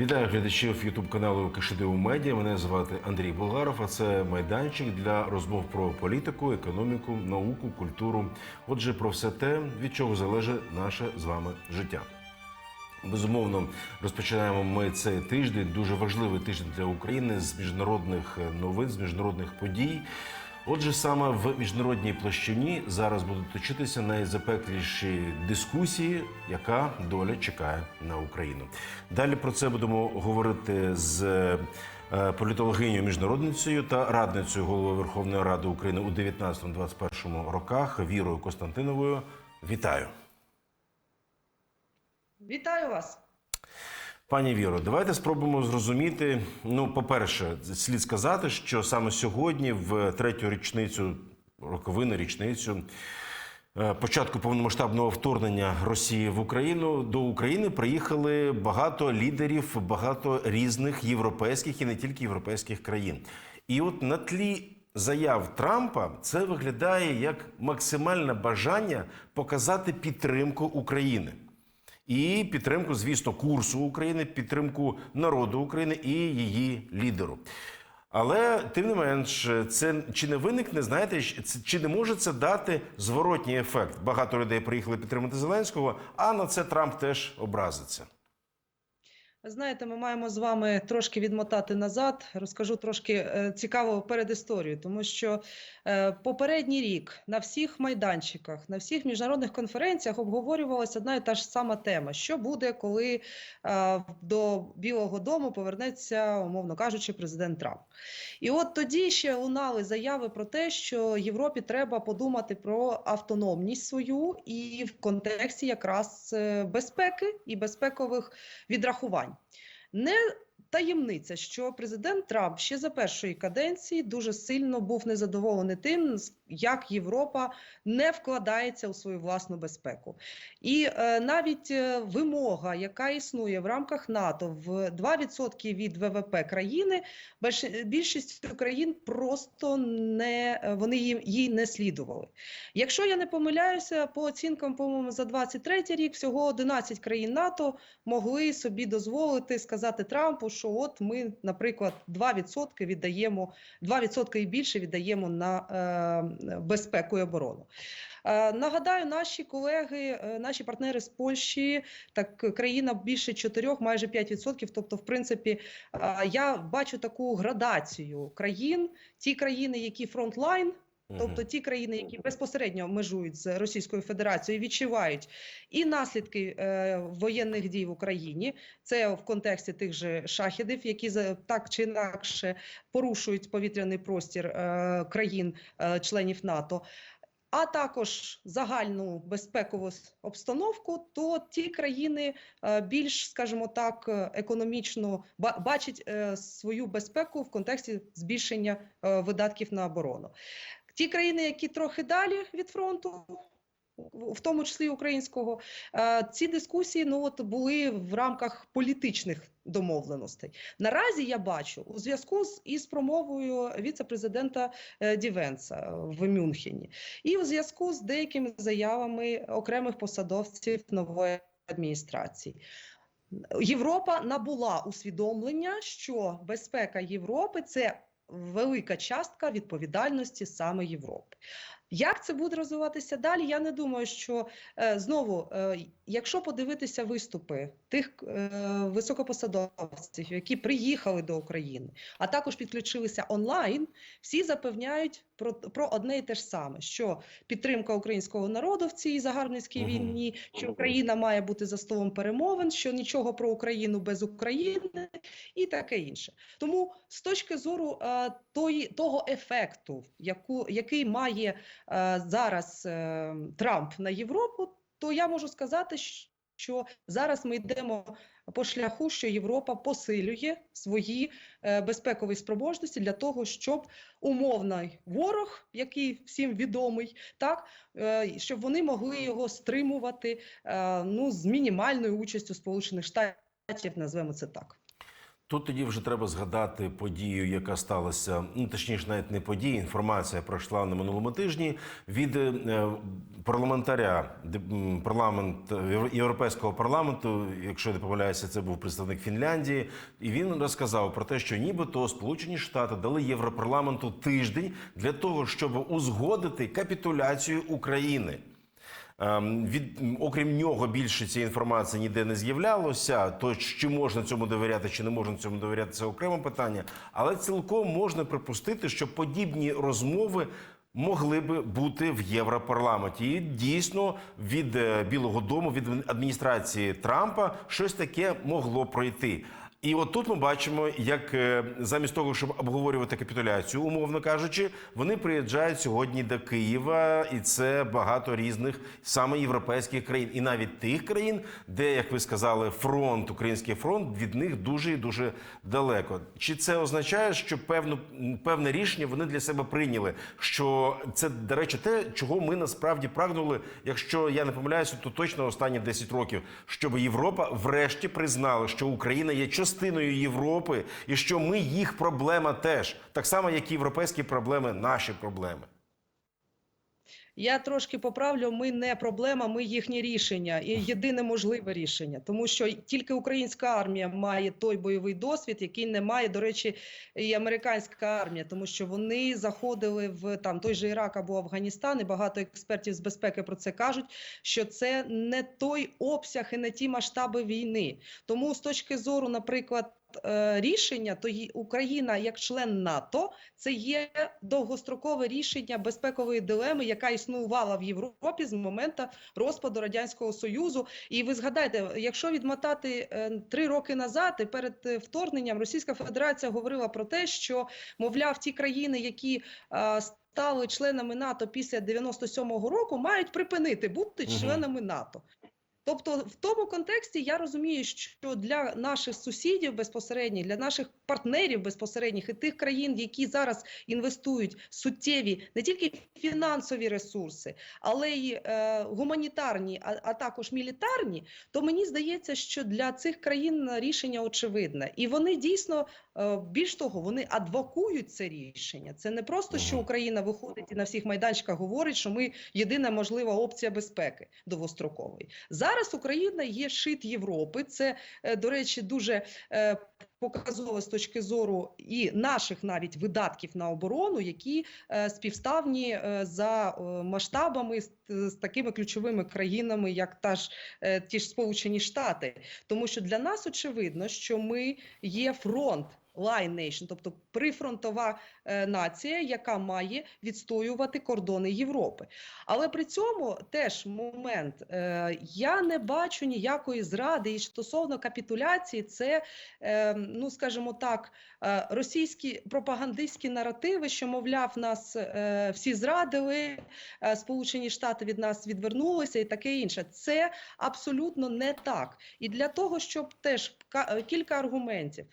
Вітаю глядачів Ютуб каналу Кишидеу Медіа. Мене звати Андрій Болгаров. А це майданчик для розмов про політику, економіку, науку, культуру. Отже, про все те, від чого залежить наше з вами життя. Безумовно, розпочинаємо ми цей тиждень. Дуже важливий тиждень для України з міжнародних новин, з міжнародних подій. Отже, саме в міжнародній площині зараз будуть точитися найзапекліші дискусії, яка доля чекає на Україну. Далі про це будемо говорити з е, політологинею міжнародницею та радницею голови Верховної Ради України у 19-21 роках Вірою Костянтиновою. Вітаю! Вітаю вас. Пані Віро, давайте спробуємо зрозуміти. Ну, по-перше, слід сказати, що саме сьогодні, в третю річницю, роковину річницю е, початку повномасштабного вторгнення Росії в Україну до України приїхали багато лідерів, багато різних європейських і не тільки європейських країн. І от на тлі заяв Трампа це виглядає як максимальне бажання показати підтримку України і підтримку, звісно, курсу України, підтримку народу України і її лідеру. Але тим не менш, це чи не виникне, знаєте, чи не може це дати зворотній ефект? Багато людей приїхали підтримати Зеленського, а на це Трамп теж образиться. Знаєте, ми маємо з вами трошки відмотати назад. Розкажу трошки е, цікаву передісторію, тому що е, попередній рік на всіх майданчиках, на всіх міжнародних конференціях обговорювалася одна і та ж сама тема: що буде, коли е, до Білого Дому повернеться, умовно кажучи, президент Трамп. І от тоді ще лунали заяви про те, що Європі треба подумати про автономність свою і в контексті якраз безпеки і безпекових відрахувань. Не таємниця, що президент Трамп ще за першої каденції дуже сильно був незадоволений тим, як Європа не вкладається у свою власну безпеку. І е, навіть е, вимога, яка існує в рамках НАТО в 2% від ВВП країни, більш- більшість країн просто не е, вони їй, їй не слідували. Якщо я не помиляюся, по оцінкам, по-моєму, за 23 рік всього 11 країн НАТО могли собі дозволити сказати Трампу, що от ми, наприклад, 2% віддаємо 2% і більше віддаємо на е, безпеку і оборону. Е, Нагадаю, наші колеги, е, наші партнери з Польщі, так країна більше 4, майже 5%. Тобто, в принципі, е, я бачу таку градацію країн, ті країни, які фронтлайн. Тобто ті країни, які безпосередньо межують з Російською Федерацією, відчувають і наслідки е, воєнних дій в Україні. Це в контексті тих же шахідів, які так чи інакше порушують повітряний простір е, країн-членів НАТО. А також загальну безпекову обстановку, то ті країни е, більш, скажімо так, е, економічно бачать е, свою безпеку в контексті збільшення е, видатків на оборону. Ті країни, які трохи далі від фронту, в тому числі українського, е, ці дискусії ну от були в рамках політичних домовленостей. Наразі я бачу у зв'язку з із промовою віце-президента е, Дівенса в Мюнхені, і у зв'язку з деякими заявами окремих посадовців нової адміністрації. Європа набула усвідомлення, що безпека Європи це велика частка відповідальності саме Європи. Як це буде розвиватися далі? Я не думаю, що е, знову, е, якщо подивитися виступи тих е, високопосадовців, які приїхали до України, а також підключилися онлайн, всі запевняють про, про одне і те ж саме: що підтримка українського народу в цій загарбницькій війні, що Україна має бути за столом перемовин, що нічого про Україну без України і таке інше. Тому з точки зору тої, того ефекту, яку, який має зараз е, Трамп на Європу, то я можу сказати, що зараз ми йдемо по шляху, що Європа посилює свої е, безпекові спроможності для того, щоб умовний ворог, який всім відомий, так е, щоб вони могли його стримувати е, ну з мінімальною участю Сполучених Штатів, назвемо це так. Тут тоді вже треба згадати подію, яка сталася, ну точніше, навіть не подія. Інформація пройшла на минулому тижні від е, парламентаря парламент Європейського парламенту. Якщо не помиляюся, це був представник Фінляндії, і він розказав про те, що нібито Сполучені Штати дали Європарламенту тиждень для того, щоб узгодити капітуляцію України. Ем, Від окрім нього більше цієї інформації ніде не з'являлося. То чи можна цьому довіряти, чи не можна цьому довіряти, це окреме питання. Але цілком можна припустити, що подібні розмови могли би бути в Європарламенті. І дійсно від е, Білого Дому, від адміністрації Трампа щось таке могло пройти. І от тут ми бачимо, як е, замість того, щоб обговорювати капітуляцію, умовно кажучи, вони приїжджають сьогодні до Києва, і це багато різних саме європейських країн, і навіть тих країн, де, як ви сказали, фронт, український фронт від них дуже і дуже далеко. Чи це означає, що певну певне рішення вони для себе прийняли? Що це, до речі, те, чого ми насправді прагнули, якщо я не помиляюся, то точно останні 10 років, щоб Європа врешті признала, що Україна є частиною Європи, і що ми їх проблема теж, так само, як європейські проблеми, наші проблеми. Я трошки поправлю, ми не проблема, ми їхнє рішення і єдине можливе рішення, тому що тільки українська армія має той бойовий досвід, який не має, до речі, і американська армія, тому що вони заходили в там той же Ірак або Афганістан, і багато експертів з безпеки про це кажуть, що це не той обсяг і не ті масштаби війни. Тому з точки зору, наприклад. Е, Рішення, то Україна як член НАТО це є довгострокове рішення безпекової дилеми, яка існувала в Європі з моменту розпаду радянського союзу. І ви згадайте, якщо відмотати е, три роки назад, і перед е, вторгненням Російська Федерація говорила про те, що мовляв, ті країни, які стали членами НАТО після 97-го року, мають припинити бути членами НАТО. Тобто, в тому контексті я розумію, що для наших сусідів безпосередньо, для наших партнерів безпосередніх і тих країн, які зараз інвестують суттєві не тільки фінансові ресурси, але й е, гуманітарні, а, а також мілітарні, то мені здається, що для цих країн рішення очевидне, і вони дійсно е, більш того, вони адвокують це рішення. Це не просто що Україна виходить і на всіх майданчиках говорить, що ми єдина можлива опція безпеки довгострокової. Зараз Україна є шит Європи. Це, е, до речі, дуже е, показово з точки зору і наших навіть видатків на оборону, які е, співставні за масштабами з, такими ключовими країнами, як та ж ті ж Сполучені Штати. Тому що для нас очевидно, що ми є фронт. Line nation, тобто прифронтова е, нація, яка має відстоювати кордони Європи. Але при цьому теж момент е, я не бачу ніякої зради і стосовно капітуляції, це, е, ну скажімо так, російські пропагандистські наративи, що мовляв, нас всі зрадили, Сполучені Штати від нас відвернулися і таке інше. Це абсолютно не так. І для того, щоб теж кілька аргументів.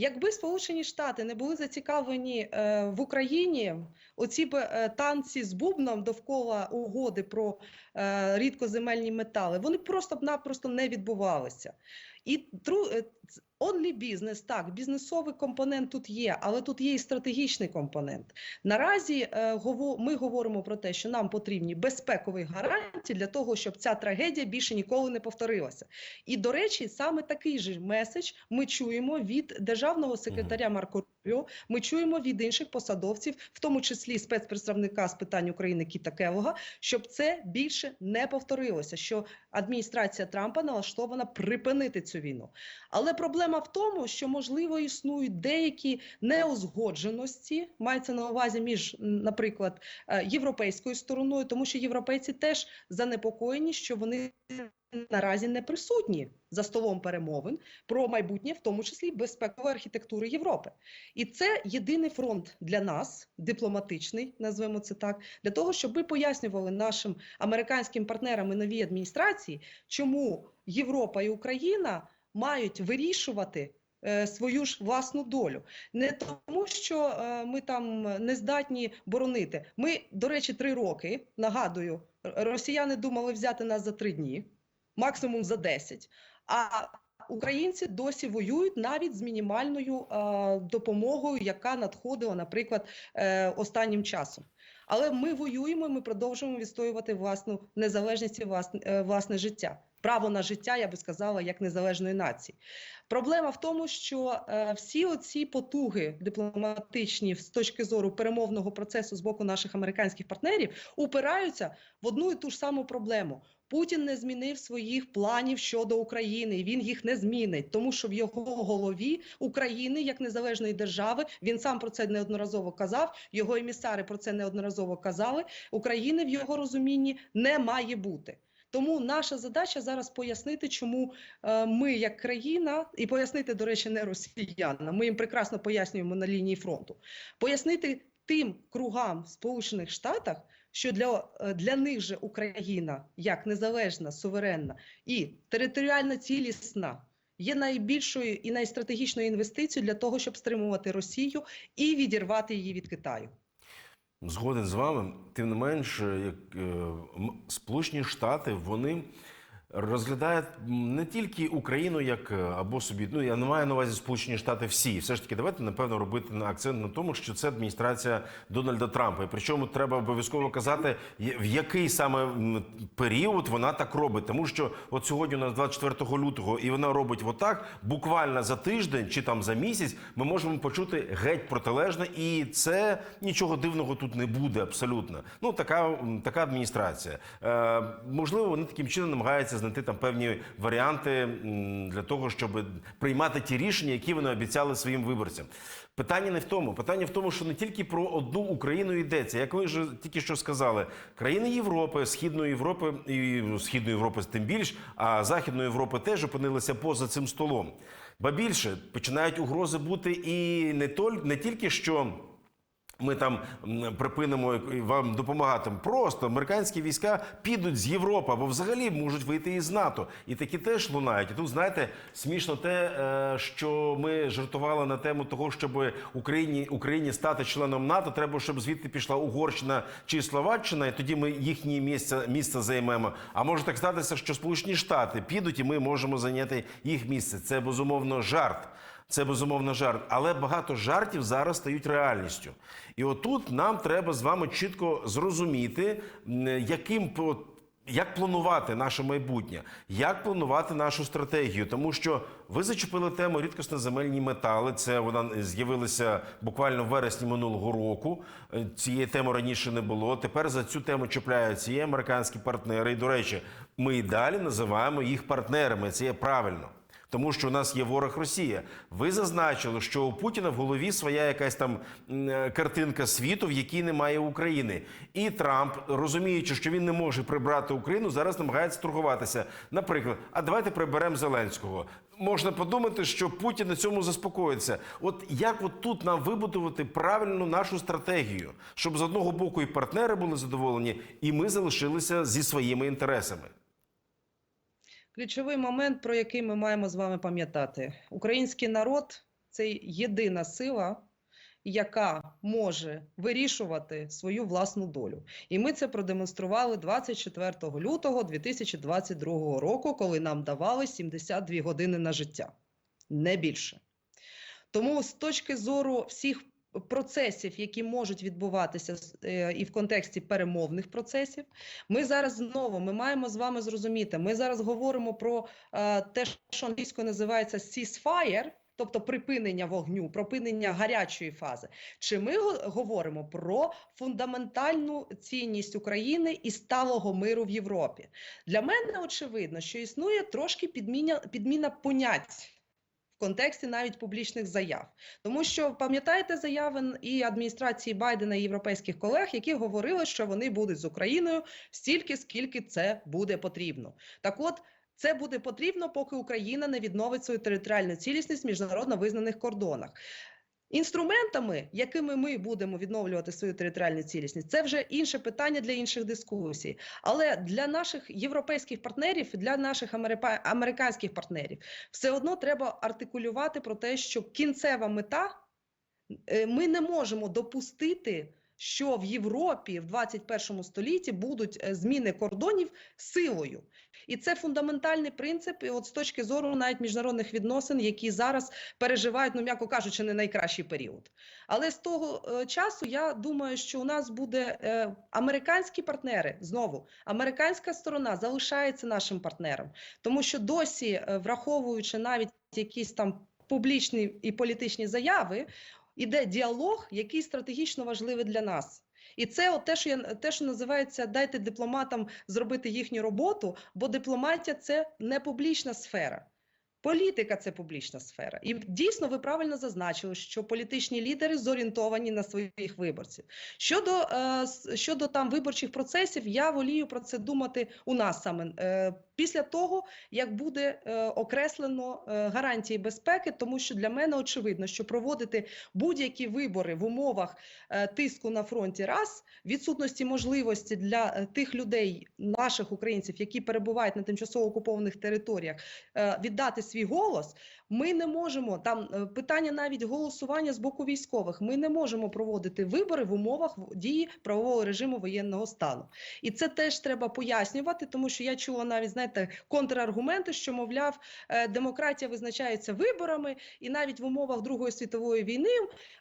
Якби Сполучені Штати не були зацікавлені е, в Україні, оці б е, танці з бубном довкола угоди про е, рідкоземельні метали, вони просто б напросто не відбувалися. І only business, так, бізнесовий компонент тут є, але тут є і стратегічний компонент. Наразі е, ми говоримо про те, що нам потрібні безпекові гарантії для того, щоб ця трагедія більше ніколи не повторилася. І, до речі, саме такий же меседж ми чуємо від державного секретаря Марко Рубіо, ми чуємо від інших посадовців, в тому числі спецпредставника з питань України Кіта Келога, щоб це більше не повторилося. Що адміністрація Трампа налаштована припинити цю війну. Але проблема в тому, що можливо існують деякі неузгодженості, мається на увазі між, наприклад, е, європейською стороною, тому що європейці теж занепокоєні, що вони наразі не присутні за столом перемовин про майбутнє, в тому числі безпекової архітектури Європи. І це єдиний фронт для нас, дипломатичний, назвемо це так, для того, щоб ми пояснювали нашим американським партнерам і новій адміністрації, чому Європа і Україна мають вирішувати. е, Свою ж власну долю не тому, що е, ми там не здатні боронити. Ми, до речі, три роки нагадую, росіяни думали взяти нас за три дні, максимум за 10. А українці досі воюють навіть з мінімальною е, допомогою, яка надходила, наприклад, е, останнім часом. Але ми воюємо, ми продовжуємо відстоювати власну незалежність і власне, власне життя. Право на життя, я би сказала, як незалежної нації. Проблема в тому, що е, всі оці потуги дипломатичні з точки зору перемовного процесу з боку наших американських партнерів упираються в одну і ту ж саму проблему. Путін не змінив своїх планів щодо України, і він їх не змінить, тому що в його голові України як незалежної держави він сам про це неодноразово казав. Його емісари про це неодноразово казали. України в його розумінні не має бути. Тому наша задача зараз пояснити, чому е, ми, як країна, і пояснити, до речі, не росіянам. Ми їм прекрасно пояснюємо на лінії фронту. Пояснити тим кругам в Сполучених Штатах, що для, е, для них же Україна як незалежна, суверенна і територіально цілісна є найбільшою і найстратегічною інвестицією для того, щоб стримувати Росію і відірвати її від Китаю. Згоден з вами, тим не менш, як е, Сполучені Штати вони розглядають не тільки Україну як е, або собі. Ну я не маю на увазі Сполучені Штати всі. Все ж таки, давайте напевно робити акцент на тому, що це адміністрація Дональда Трампа. І причому треба обов'язково казати, в який саме період вона так робить. Тому що от сьогодні у нас 24 лютого, і вона робить отак. Буквально за тиждень чи там за місяць ми можемо почути геть протилежне, і це нічого дивного тут не буде абсолютно. Ну така, така адміністрація. Е, можливо, вони таким чином намагаються знайти там певні варіанти для того, щоб приймати ті рішення, які вони обіцяли своїм виборцям. Питання не в тому. Питання в тому, що не тільки про одну Україну йдеться. Як ви вже тільки що сказали, країни Європи, Східної Європи і ну, Східної Європи тим більш, а Західної Європи теж опинилися поза цим столом. Ба більше починають угрози бути і не толь, не тільки що. Ми там припинимо вам допомагати. Просто американські війська підуть з Європи або взагалі можуть вийти із НАТО. І такі теж лунають. І тут знаєте, смішно те, е, що ми жартували на тему того, щоб Україні Україні стати членом НАТО, треба, щоб звідти пішла Угорщина чи Словаччина, і тоді ми їхні місця місце займемо. А може так статися, що Сполучені Штати підуть, і ми можемо зайняти їх місце. Це безумовно жарт. Це безумовно жарт, але багато жартів зараз стають реальністю. І отут нам треба з вами чітко зрозуміти, яким як планувати наше майбутнє, як планувати нашу стратегію, тому що ви зачепили тему рідкосноземельні метали. Це вона з'явилася буквально в вересні минулого року. Е, Цієї теми раніше не було. Тепер за цю тему чіпляються і американські партнери. І до речі, ми і далі називаємо їх партнерами. Це є правильно. Тому що у нас є ворог Росія. Ви зазначили, що у Путіна в голові своя якась там е, картинка світу, в якій немає України. І Трамп, розуміючи, що він не може прибрати Україну, зараз намагається торгуватися. Наприклад, а давайте приберемо Зеленського. Можна подумати, що Путін на цьому заспокоїться. От як от тут нам вибудувати правильну нашу стратегію, щоб з одного боку і партнери були задоволені, і ми залишилися зі своїми інтересами. Ключовий момент, про який ми маємо з вами пам'ятати: український народ це єдина сила, яка може вирішувати свою власну долю. І ми це продемонстрували 24 лютого 2022 року, коли нам давали 72 години на життя, не більше. Тому з точки зору всіх процесів, які можуть відбуватися е, і в контексті перемовних процесів, ми зараз знову ми маємо з вами зрозуміти. Ми зараз говоримо про е, те, що англійською називається ceasefire, тобто припинення вогню, припинення гарячої фази. Чи ми го- говоримо про фундаментальну цінність України і сталого миру в Європі? Для мене очевидно, що існує трошки підміна, підміна понять. Контексті навіть публічних заяв, тому що пам'ятаєте заяви і адміністрації Байдена і європейських колег, які говорили, що вони будуть з Україною стільки, скільки це буде потрібно. Так, от це буде потрібно, поки Україна не відновить свою територіальну цілісність в міжнародно визнаних кордонах. Інструментами, якими ми будемо відновлювати свою територіальну цілісність, це вже інше питання для інших дискусій. Але для наших європейських партнерів, для наших америка- американських партнерів, все одно треба артикулювати про те, що кінцева мета е, ми не можемо допустити що в Європі в 21 столітті будуть е, зміни кордонів силою. І це фундаментальний принцип, і от з точки зору навіть міжнародних відносин, які зараз переживають, ну м'яко кажучи, не найкращий період. Але з того е, часу я думаю, що у нас буде е, американські партнери знову. Американська сторона залишається нашим партнером, тому що досі, е, враховуючи навіть якісь там публічні і політичні заяви, іде діалог, який стратегічно важливий для нас. І це от те, що я те, що називається дайте дипломатам зробити їхню роботу, бо дипломатія це не публічна сфера. Політика це публічна сфера, і дійсно ви правильно зазначили, що політичні лідери зорієнтовані на своїх виборців. Щодо е, щодо там виборчих процесів, я волію про це думати у нас саме е, після того, як буде е, окреслено е, гарантії безпеки, тому що для мене очевидно, що проводити будь-які вибори в умовах е, тиску на фронті, раз відсутності можливості для тих людей, наших українців, які перебувають на тимчасово окупованих територіях, віддати свій голос. Ми не можемо там питання навіть голосування з боку військових. Ми не можемо проводити вибори в умовах дії правового режиму воєнного стану. І це теж треба пояснювати, тому що я чула навіть знаєте контраргументи, що мовляв, е, демократія визначається виборами, і навіть в умовах Другої світової війни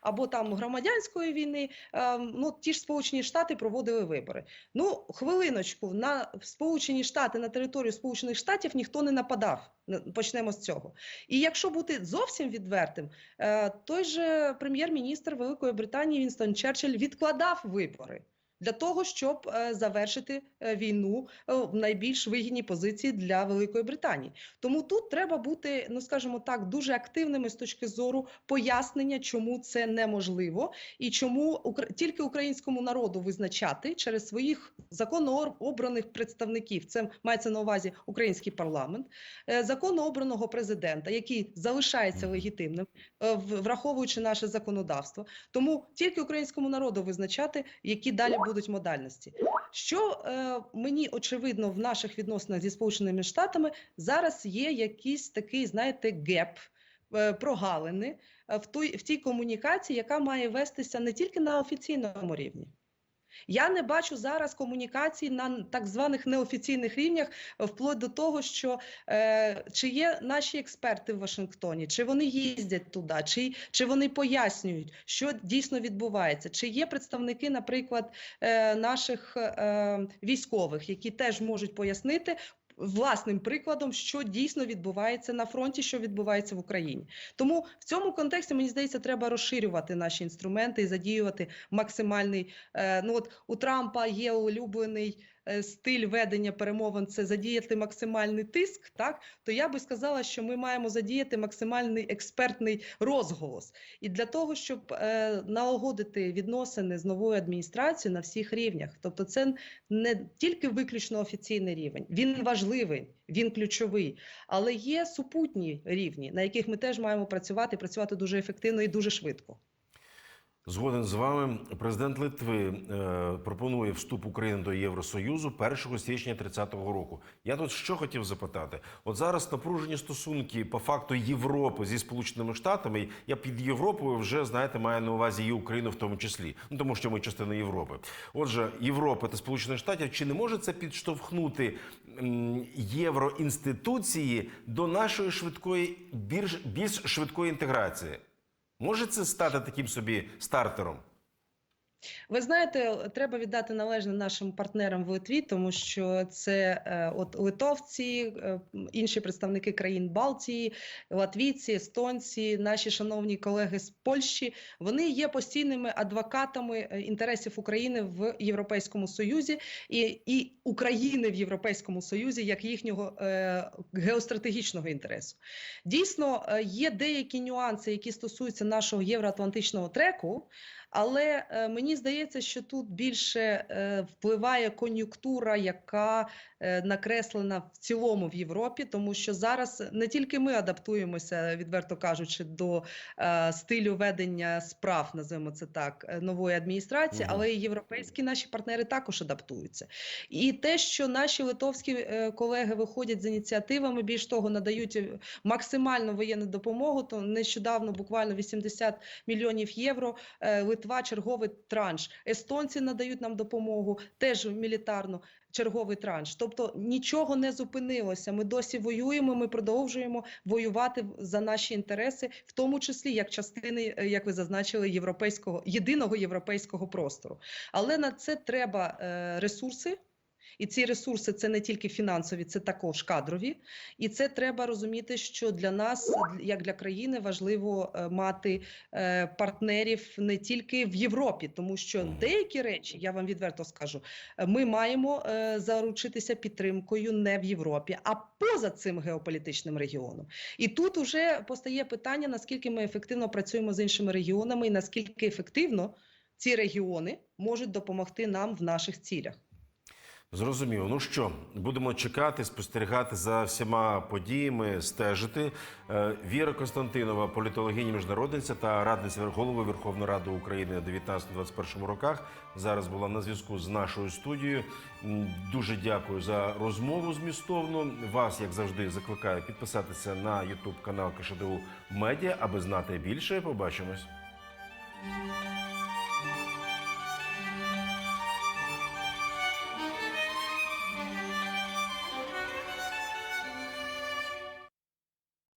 або там громадянської війни, е, ну ті ж Сполучені Штати проводили вибори. Ну хвилиночку на Сполучені Штати на територію Сполучених Штатів ніхто не нападав. Почнемо з цього. І якщо бути зовсім відвертим, е, той же прем'єр-міністр Великої Британії Вінстон Черчилль відкладав вибори. Для того щоб е, завершити е, війну е, в найбільш вигідній позиції для Великої Британії, тому тут треба бути, ну скажімо так, дуже активними з точки зору пояснення, чому це неможливо, і чому тільки українському народу визначати через своїх законно обраних представників. Це мається на увазі український парламент, е, законно обраного президента, який залишається легітимним, враховуючи наше законодавство. Тому тільки українському народу визначати, які далі будуть модальності. Що е, мені очевидно в наших відносинах зі Сполученими Штатами зараз є якийсь такий, знаєте, геп. е, Прогалини е, в той в тій комунікації, яка має вестися не тільки на офіційному рівні. Я не бачу зараз комунікації на так званих неофіційних рівнях, е, вплоть до того, що е, чи є наші експерти в Вашингтоні, чи вони їздять туди, чи, чи вони пояснюють, що дійсно відбувається, чи є представники, наприклад, е, наших е, військових, які теж можуть пояснити. Власним прикладом, що дійсно відбувається на фронті, що відбувається в Україні, тому в цьому контексті мені здається, треба розширювати наші інструменти і задіювати максимальний. Е, ну от у Трампа є улюблений стиль ведення перемовин це задіяти максимальний тиск. Так то я би сказала, що ми маємо задіяти максимальний експертний розголос, і для того, щоб е, налагодити відносини з новою адміністрацією на всіх рівнях. Тобто, це не тільки виключно офіційний рівень, він важливий, він ключовий, але є супутні рівні, на яких ми теж маємо працювати, працювати дуже ефективно і дуже швидко. Згоден з вами. Президент Литви е, пропонує вступ України до Євросоюзу 1 січня 30-го року. Я тут що хотів запитати? От зараз напружені стосунки по факту Європи зі Сполученими Штатами. Я під Європою вже знаєте маю на увазі і Україну в тому числі. Ну тому що ми частина Європи. Отже, Європа та Сполучених Штатів чи не може це підштовхнути євроінституції до нашої швидкої більш, більш швидкої інтеграції? Може це стати таким собі стартером? Ви знаєте, треба віддати належне нашим партнерам в Литві, тому що це е, от литовці, е, інші представники країн Балтії, латвійці, естонці, наші шановні колеги з Польщі. Вони є постійними адвокатами е, інтересів України в Європейському Союзі і, і України в Європейському Союзі як їхнього е, геостратегічного інтересу. Дійсно, е, є деякі нюанси, які стосуються нашого євроатлантичного треку. Але е, мені здається, що тут більше е, впливає кон'юнктура, яка е, накреслена в цілому в Європі, тому що зараз не тільки ми адаптуємося, відверто кажучи, до е, стилю ведення справ, називаємо це так, нової адміністрації, Мгм. але і європейські наші партнери також адаптуються. І те, що наші литовські колеги виходять з ініціативами, більш того, надають максимальну воєнну допомогу, то нещодавно буквально 80 мільйонів євро. Литва черговий транш. Естонці надають нам допомогу, теж мілітарну, черговий транш. Тобто нічого не зупинилося. Ми досі воюємо. Ми продовжуємо воювати за наші інтереси, в тому числі як частини, е, як ви зазначили, європейського єдиного європейського простору. Але на це треба е, ресурси. І ці ресурси це не тільки фінансові, це також кадрові. І це треба розуміти, що для нас, як для країни, важливо е, мати е, партнерів не тільки в Європі, тому що деякі речі, я вам відверто скажу, е, ми маємо заручитися підтримкою не в Європі, а поза цим геополітичним регіоном. І тут уже постає питання, наскільки ми ефективно працюємо з іншими регіонами, і наскільки ефективно ці регіони можуть допомогти нам в наших цілях. Зрозуміло. Ну що, будемо чекати, спостерігати за всіма подіями, стежити. Е, Віра Константинова, політологиня міжнародниця та радниця голови Верховної Ради України у 19-21 роках. Зараз була на зв'язку з нашою студією. Дуже дякую за розмову змістовну. Вас, як завжди, закликаю підписатися на YouTube канал КШДУ Медіа, аби знати більше. Побачимось.